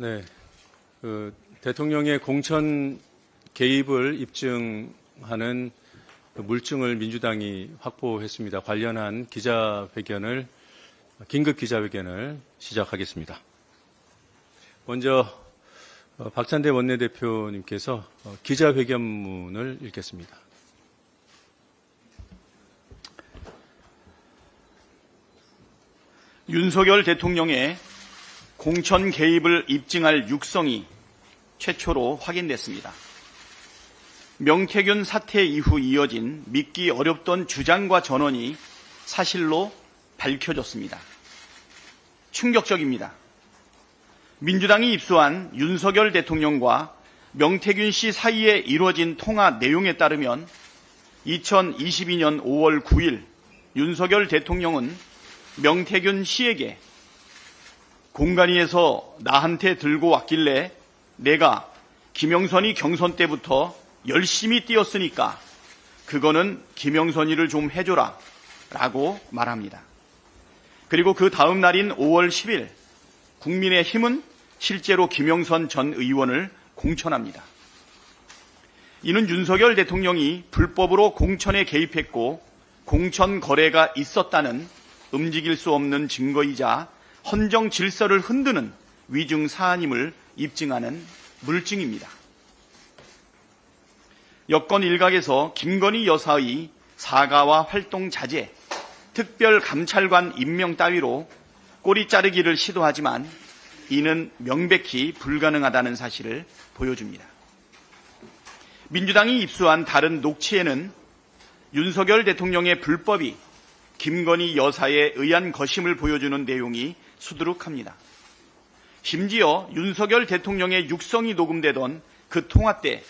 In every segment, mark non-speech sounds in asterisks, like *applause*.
네, 그 대통령의 공천 개입을 입증하는 그 물증을 민주당이 확보했습니다. 관련한 기자회견을 긴급 기자회견을 시작하겠습니다. 먼저 어, 박찬대 원내대표님께서 어, 기자회견문을 읽겠습니다. 윤석열 대통령의 공천 개입을 입증할 육성이 최초로 확인됐습니다. 명태균 사태 이후 이어진 믿기 어렵던 주장과 전원이 사실로 밝혀졌습니다. 충격적입니다. 민주당이 입수한 윤석열 대통령과 명태균 씨 사이에 이루어진 통화 내용에 따르면 2022년 5월 9일 윤석열 대통령은 명태균 씨에게 공간위에서 나한테 들고 왔길래 내가 김영선이 경선 때부터 열심히 뛰었으니까 그거는 김영선이를 좀 해줘라 라고 말합니다. 그리고 그 다음 날인 5월 10일 국민의힘은 실제로 김영선 전 의원을 공천합니다. 이는 윤석열 대통령이 불법으로 공천에 개입했고 공천 거래가 있었다는 움직일 수 없는 증거이자 헌정 질서를 흔드는 위중 사안임을 입증하는 물증입니다. 여권 일각에서 김건희 여사의 사과와 활동 자제, 특별 감찰관 임명 따위로 꼬리 자르기를 시도하지만 이는 명백히 불가능하다는 사실을 보여줍니다. 민주당이 입수한 다른 녹취에는 윤석열 대통령의 불법이 김건희 여사에 의한 것임을 보여주는 내용이 수두룩합니다. 심지어 윤석열 대통령의 육성이 녹음되던 그 통화 때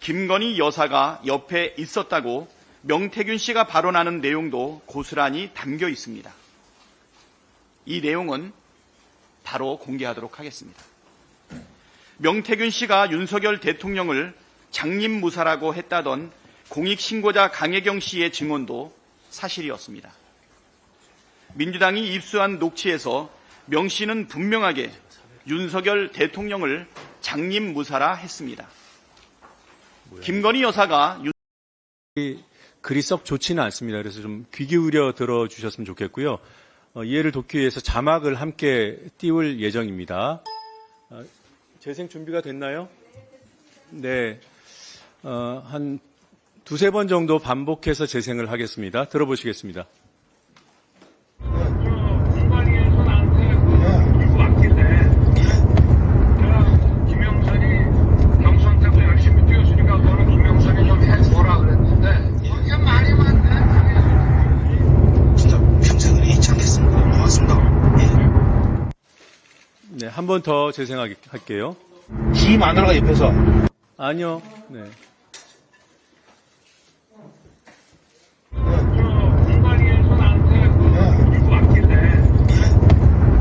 김건희 여사가 옆에 있었다고 명태균 씨가 발언하는 내용도 고스란히 담겨 있습니다. 이 내용은 바로 공개하도록 하겠습니다. 명태균 씨가 윤석열 대통령을 장님 무사라고 했다던 공익신고자 강혜경 씨의 증언도 사실이었습니다. 민주당이 입수한 녹취에서 명 씨는 분명하게 윤석열 대통령을 장님 무사라 했습니다. 김건희 여사가 윤- 이 글이 썩 좋지는 않습니다. 그래서 좀 귀 기울여 들어주셨으면 좋겠고요. 어, 이해를 돕기 위해서 자막을 함께 띄울 예정입니다. 어, 재생 준비가 됐나요? 네. 어, 한 두세 번 정도 반복해서 재생을 하겠습니다. 들어보시겠습니다. 공관위에서 나한테 그 들고 왔길래 내가 김영선이 경선 때도 열심히 뛰었으니까 너는 김영선이 좀 해줘라 그랬는데 그게 말이 많네 진짜 평생을 잊지 않겠습니다. 고맙습니다. 예. 네, 한 번 더 재생할게요. 지 마누라가 옆에서 아니요. 네. 그 들고 왔길래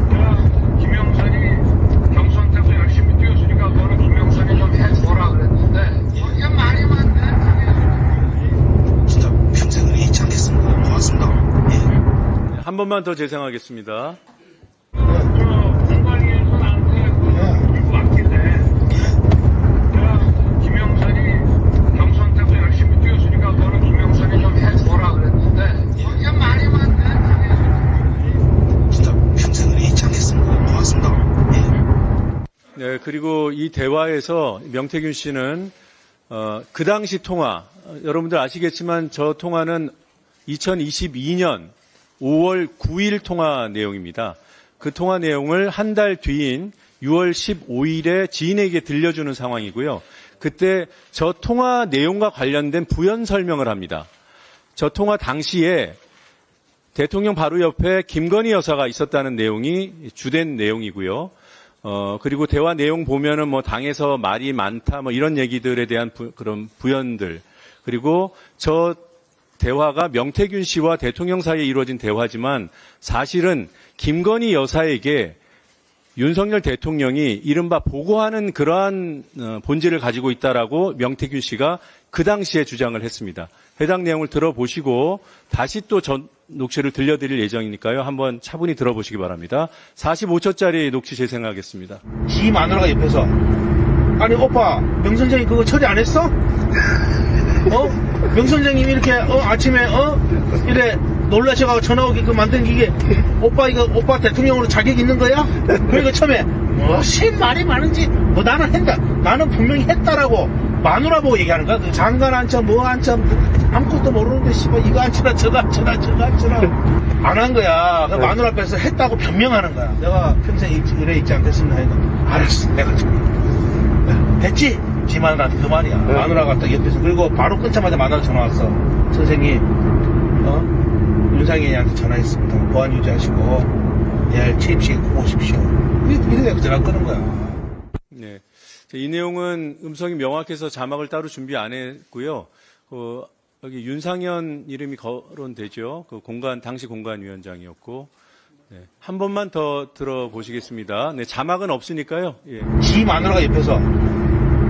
내가 김영선이 경선 때도 열심히 뛰었으니까 너는 김영선이 좀 해줘라 그랬는데 그게 말이 많네 진짜 평생을 잊지 않겠습니다. 고맙습니다. 예. 네, 한 번만 더 재생하겠습니다. 공관위에서 나한테 그 들고 왔길래 내가 김영선이 경선 때도 열심히 뛰었으니까 너는 김영선이 좀 해줘라 그랬는데 그게 말이 많네 진짜 평생을 잊지 않겠습니다. 고맙습니다. 예. 네, 그리고 이 대화에서 명태균 씨는 어, 그 당시 통화 어, 여러분들 아시겠지만 저 통화는 2022년 5월 9일 통화 내용입니다. 그 통화 내용을 한 달 뒤인 6월 15일에 지인에게 들려주는 상황이고요. 그때 저 통화 내용과 관련된 부연 설명을 합니다. 저 통화 당시에 대통령 바로 옆에 김건희 여사가 있었다는 내용이 주된 내용이고요. 어, 그리고 대화 내용 보면은 뭐 당에서 말이 많다 뭐 이런 얘기들에 대한 부- 그런 부연들. 그리고 저 대화가 명태균 씨와 대통령 사이에 이루어진 대화지만 사실은 김건희 여사에게 윤석열 대통령이 이른바 보고하는 그러한 어, 본질을 가지고 있다라고 명태균 씨가 그 당시에 주장을 했습니다. 해당 내용을 들어보시고 다시 또 전, 녹취를 들려드릴 예정이니까요. 한번 차분히 들어보시기 바랍니다. 45초짜리 녹취 재생하겠습니다. 지 마누라가 옆에서 아니 오빠 명 선생님 그거 처리 안 했어? 어? 명 선생님이 이렇게 어 아침에 어 이래 놀라셔가지고 전화 오기 그 만든 이게 오빠 이거 오빠 대통령으로 자격 있는 거야? 그러니까 처음에 뭐신 말이 많은지 뭐 나는 했다 나는 분명히 했다라고 마누라 보고 얘기하는 거야 그 장관 한참 뭐 한참 아무것도 모르는데 씨발 이거 안 치나 저거 안 치나 저거 안 치나 안 한 거야 그 마누라 앞에서 했다고 변명하는 거야 내가 평생 이 의뢰 있지 않겠습니다 하니까 알았어 내가 좀 됐지? 지 마누라한테 그 말이야. 마누라가 딱 옆에서. 그리고 바로 끊자마자 마누라 전화 왔어. 선생님, 어? 윤상현이한테 전화했습니다. 보안 유지하시고, 내일 취임식에 꼭 오십시오. 이래- 전화 끄는 거야. 네. 자, 이 내용은 음성이 명확해서 자막을 따로 준비 안 했고요. 그, 여기 윤상현 이름이 거론되죠. 그 공간, 당시 공간위원장이었고. 네. 한 번만 더 들어보시겠습니다. 네, 자막은 없으니까요. 예. 지 마누라가 옆에서.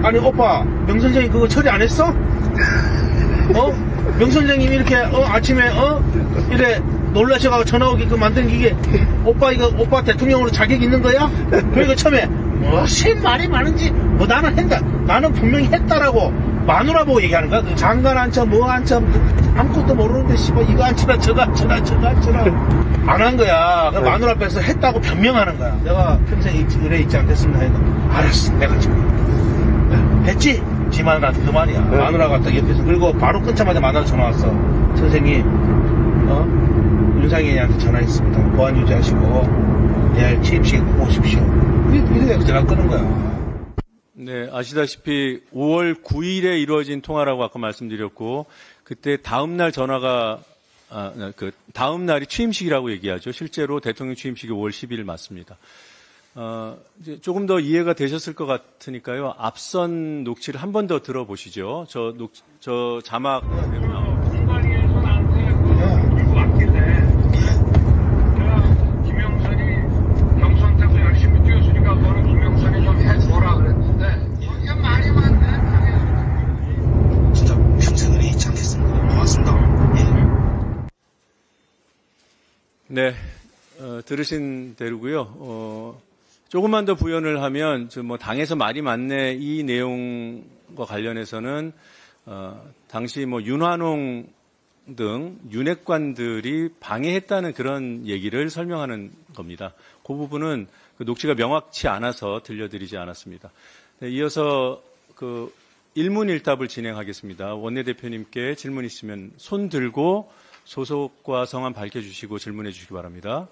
아니, 오빠, 명 선생님 그거 처리 안 했어? *laughs* 어? 명 선생님이 이렇게, 어, 아침에, 어? 이래 놀라셔가지고 전화 오기 그 만든 이게 오빠 이거 오빠 대통령으로 자격 있는 거야? 그러니까 처음에 뭐신 말이 많은지 뭐 나는 했다 나는 분명히 했다라고 마누라 보고 얘기하는 거야 그 장관 한참 뭐 한참 아무것도 모르는데 씨발 이거 안 치나 저거 안 치나 저거 안 치나 안 한 거야 그 마누라 앞에서 했다고 변명하는 거야 내가 평생 이 의뢰 있지 않겠습니다 하니까 알았어 내가 지금 됐지? 지 마누라한테 그 말이야 마누라가 딱 옆에서 그리고 바로 끊자마자 마누라 전화 왔어 선생님 어? 윤상현이한테 전화했습니다. 보안 유지하시고 내일 취임식에 꼭 오십시오. 그 전화 끄는 거야. 네, 아시다시피 5월 9일에 이루어진 통화라고 아까 말씀드렸고 그때 다음 날 전화가 아, 그 다음 날이 취임식이라고 얘기하죠. 실제로 대통령 취임식이 5월 10일 맞습니다. 어, 이제 조금 더 이해가 되셨을 것 같으니까요. 앞선 녹취를 한 번 더 들어보시죠. 저 녹, 저 자막 그대로 나오죠. 중간에서 나한테 그 들고 왔길래 내가 김영선이 경선태서 열심히 뛰었으니까 너는 김영선이 좀 해줘라 그랬는데 이게 말이 많네 진짜 평생 의뢰 있지 않겠습니다. 고맙습니다. 예. 네, 어, 들으신 대로고요. 어, 조금만 더 부연을 하면 저뭐 당에서 말이 많네 이 내용과 관련해서는 어, 당시 뭐 윤환홍 등 윤핵관들이 방해했다는 그런 얘기를 설명하는 겁니다. 그 부분은 그 녹취가 명확치 않아서 들려드리지 않았습니다. 네, 이어서 그 일문일답을 진행하겠습니다. 원내대표님께 질문 있으면 손 들고 소속과 성함 밝혀주시고 질문해 주시기 바랍니다.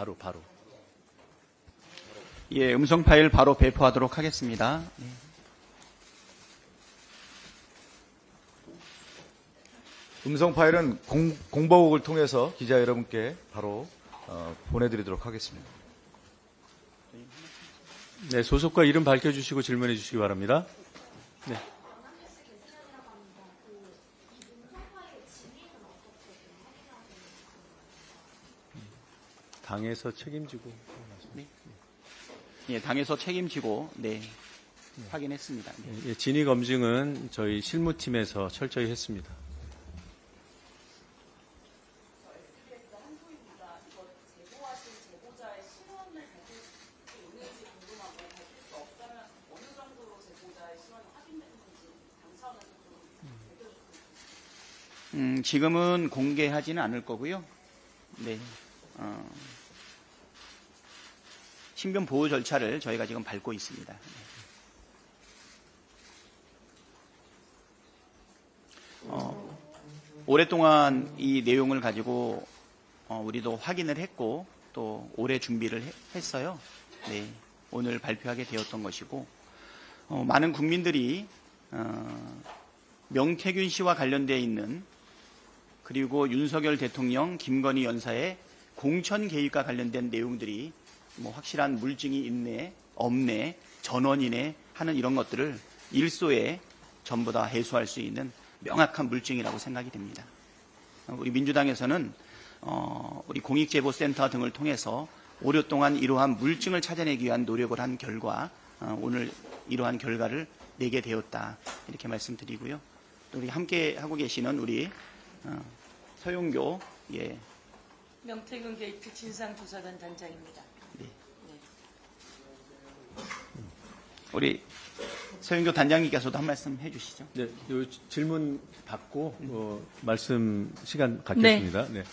바로 바로. 예, 음성 파일 바로 배포하도록 하겠습니다. 예. 음성 파일은 공, 공보국을 통해서 기자 여러분께 바로 어, 보내드리도록 하겠습니다. 네, 소속과 이름 밝혀주시고 질문해 주시기 바랍니다. 네. 당에서 책임지고 예, 당에서 책임지고 네, 확인했습니다. 네. 예, 진위 검증은 저희 실무팀에서 철저히 했습니다. 음, 지금은 공개하지는 않을 거고요. 네. 어, 신변 보호 절차를 저희가 지금 밟고 있습니다. 네. 어, 오랫동안 이 내용을 가지고 어, 우리도 확인을 했고 또 오래 준비를 해- 했어요. 네. 오늘 발표하게 되었던 것이고 어, 많은 국민들이 어, 명태균 씨와 관련되어 있는 그리고 윤석열 대통령, 김건희 여사의 공천 개입과 관련된 내용들이 뭐 확실한 물증이 있네, 없네, 전원이네 하는 이런 것들을 일소에 전부 다 해소할 수 있는 명확한 물증이라고 생각이 됩니다. 우리 민주당에서는 어, 우리 공익제보센터 등을 통해서 오랫동안 이러한 물증을 찾아내기 위한 노력을 한 결과 어, 오늘 이러한 결과를 내게 되었다 이렇게 말씀드리고요. 또 우리 함께 하고 계시는 우리 어, 서용교 예, 명태균 게이트 진상조사단 단장입니다. 우리 서용교 단장님께서도 한 말씀 해주시죠. 네, 요 질문 받고 어, 말씀 시간 갖겠습니다. 네.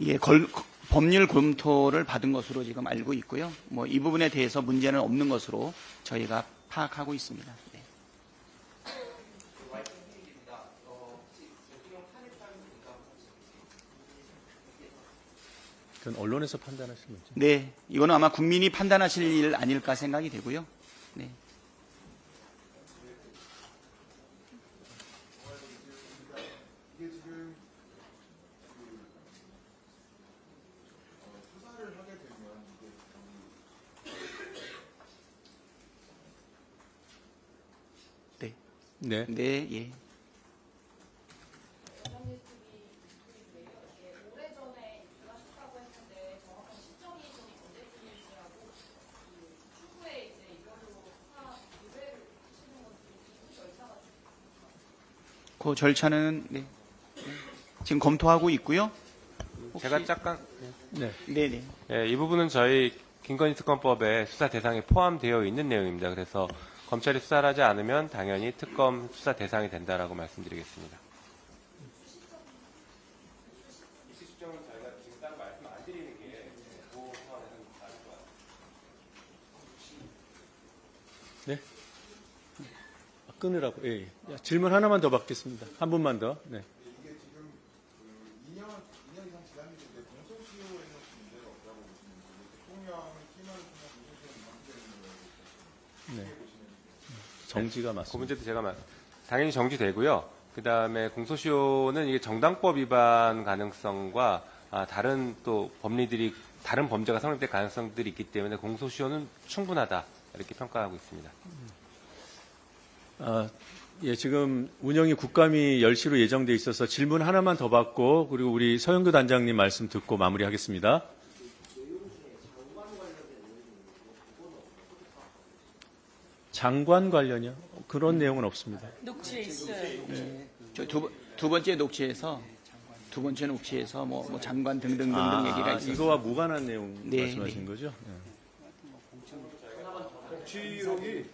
예, 걸- 법률 검토를 받은 것으로 지금 알고 있고요. 뭐 이 부분에 대해서 문제는 없는 것으로 저희가 파악하고 있습니다. 네. 그건 언론에서 판단하시는 거죠. 네, 이거는 아마 국민이 판단하실 일 아닐까 생각이 되고요. 네. 네, 네. 네, 예. 그 절차는 네. 네. 지금 검토하고 있고요. 제가 잠깐 네. 네, 네. 예, 이 부분은 저희 김건희 특검법에 수사 대상에 포함되어 있는 내용입니다. 그래서 검찰이 수사를 하지 않으면 당연히 특검 수사 대상이 된다라고 말씀드리겠습니다. 네. 아, 끊으라고. 예, 예. 야, 질문 하나만 더 받겠습니다. 한 분만 더. 네. 네. 정지가 그 맞습니다. 문제도 제가 말- 당연히 정지되고요. 그 다음에 공소시효는 이게 정당법 위반 가능성과 아, 다른 또 법리들이 다른 범죄가 성립될 가능성들이 있기 때문에 공소시효는 충분하다 이렇게 평가하고 있습니다. 아, 예, 지금 운영이 국감이 10시로 예정돼 있어서 질문 하나만 더 받고 그리고 우리 서영교 단장님 말씀 듣고 마무리하겠습니다. 장관 관련이요? 그런 내용은 없습니다. 녹취에 있어요. 저 두, 번- 두 번째 녹취에서 두 번째 녹취에서 뭐, 뭐 장관 등등등등 아, 얘기가 있었어요. 이거와 무관한 내용 네, 말씀하신 네. 거죠? 녹취록이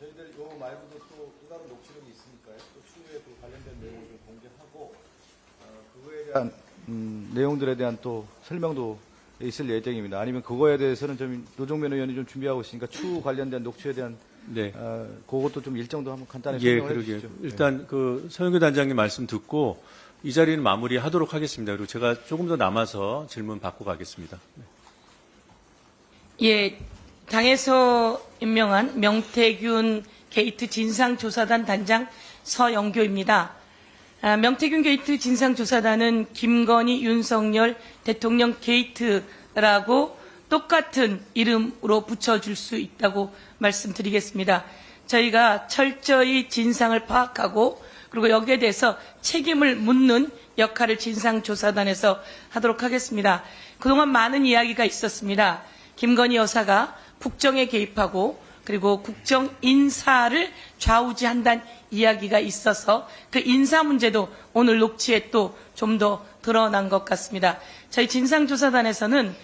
저희들 요 말고도 또, 또 다른 녹취록이 있으니까요. 또 추후에 또 관련된 내용을 좀 공개하고 어, 그거에 대한 음, 내용들에 대한 또 설명도 있을 예정입니다. 아니면 그거에 대해서는 좀 노종면 의원이 좀 준비하고 있으니까 추후 관련된 녹취에 대한 네. 어, 그것도 좀 일정도 한번 간단히 예, 설명해 그러게요. 주시죠. 일단 그 서영교 단장님 말씀 듣고 이 자리는 마무리하도록 하겠습니다. 그리고 제가 조금 더 남아서 질문 받고 가겠습니다. 예, 당에서 임명한 명태균 게이트 진상조사단 단장 서영교입니다. 아, 명태균 게이트 진상조사단은 김건희, 윤석열 대통령 게이트라고 똑같은 이름으로 붙여줄 수 있다고 말씀드리겠습니다. 저희가 철저히 진상을 파악하고 그리고 여기에 대해서 책임을 묻는 역할을 진상조사단에서 하도록 하겠습니다. 그동안 많은 이야기가 있었습니다. 김건희 여사가 국정에 개입하고 그리고 국정 인사를 좌우지한다는 이야기가 있어서 그 인사 문제도 오늘 녹취에 또 좀 더 드러난 것 같습니다. 저희 진상조사단에서는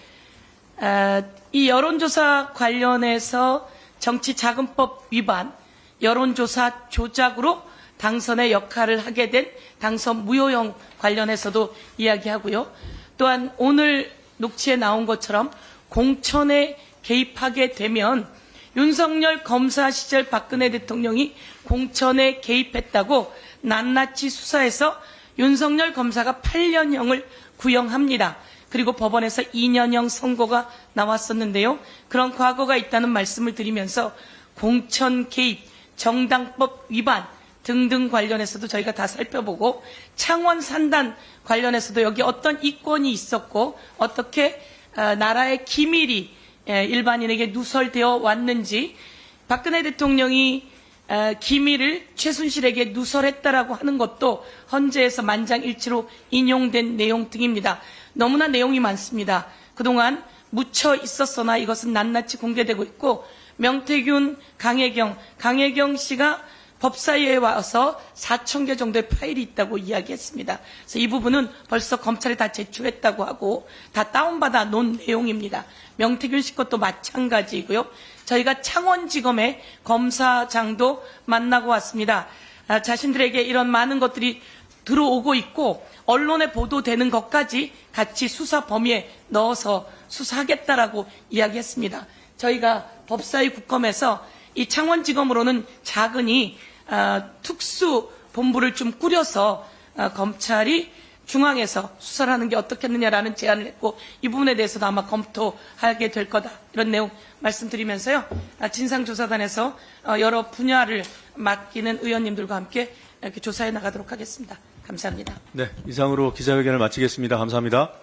아, 이 여론조사 관련해서 정치자금법 위반, 여론조사 조작으로 당선의 역할을 하게 된 당선 무효형 관련해서도 이야기하고요. 또한 오늘 녹취에 나온 것처럼 공천에 개입하게 되면 윤석열 검사 시절 박근혜 대통령이 공천에 개입했다고 낱낱이 수사해서 윤석열 검사가 8년형을 구형합니다. 그리고 법원에서 2년형 선고가 나왔었는데요. 그런 과거가 있다는 말씀을 드리면서 공천 개입, 정당법 위반 등등 관련해서도 저희가 다 살펴보고 창원 산단 관련해서도 여기 어떤 이권이 있었고 어떻게 어, 나라의 기밀이 에, 일반인에게 누설되어 왔는지 박근혜 대통령이 어, 기밀을 최순실에게 누설했다라고 하는 것도 헌재에서 만장일치로 인용된 내용 등입니다. 너무나 내용이 많습니다. 그동안 묻혀 있었으나 이것은 낱낱이 공개되고 있고 명태균, 강혜경, 강혜경 씨가 법사위에 와서 4천 개 정도의 파일이 있다고 이야기했습니다. 그래서 이 부분은 벌써 검찰에 다 제출했다고 하고 다 다운받아 놓은 내용입니다. 명태균 씨 것도 마찬가지고요. 저희가 창원지검의 검사장도 만나고 왔습니다. 아, 자신들에게 이런 많은 것들이 들어오고 있고 언론에 보도되는 것까지 같이 수사 범위에 넣어서 수사하겠다라고 이야기했습니다. 저희가 법사위 국검에서 이 창원지검으로는 작은이 아, 특수 본부를 좀 꾸려서 아, 검찰이 중앙에서 수사를 하는 게 어떻겠느냐라는 제안을 했고 이 부분에 대해서도 아마 검토하게 될 거다 이런 내용 말씀드리면서요 아, 진상조사단에서 어, 여러 분야를 맡기는 의원님들과 함께 이렇게 조사해 나가도록 하겠습니다. 감사합니다. 네, 이상으로 기자회견을 마치겠습니다. 감사합니다.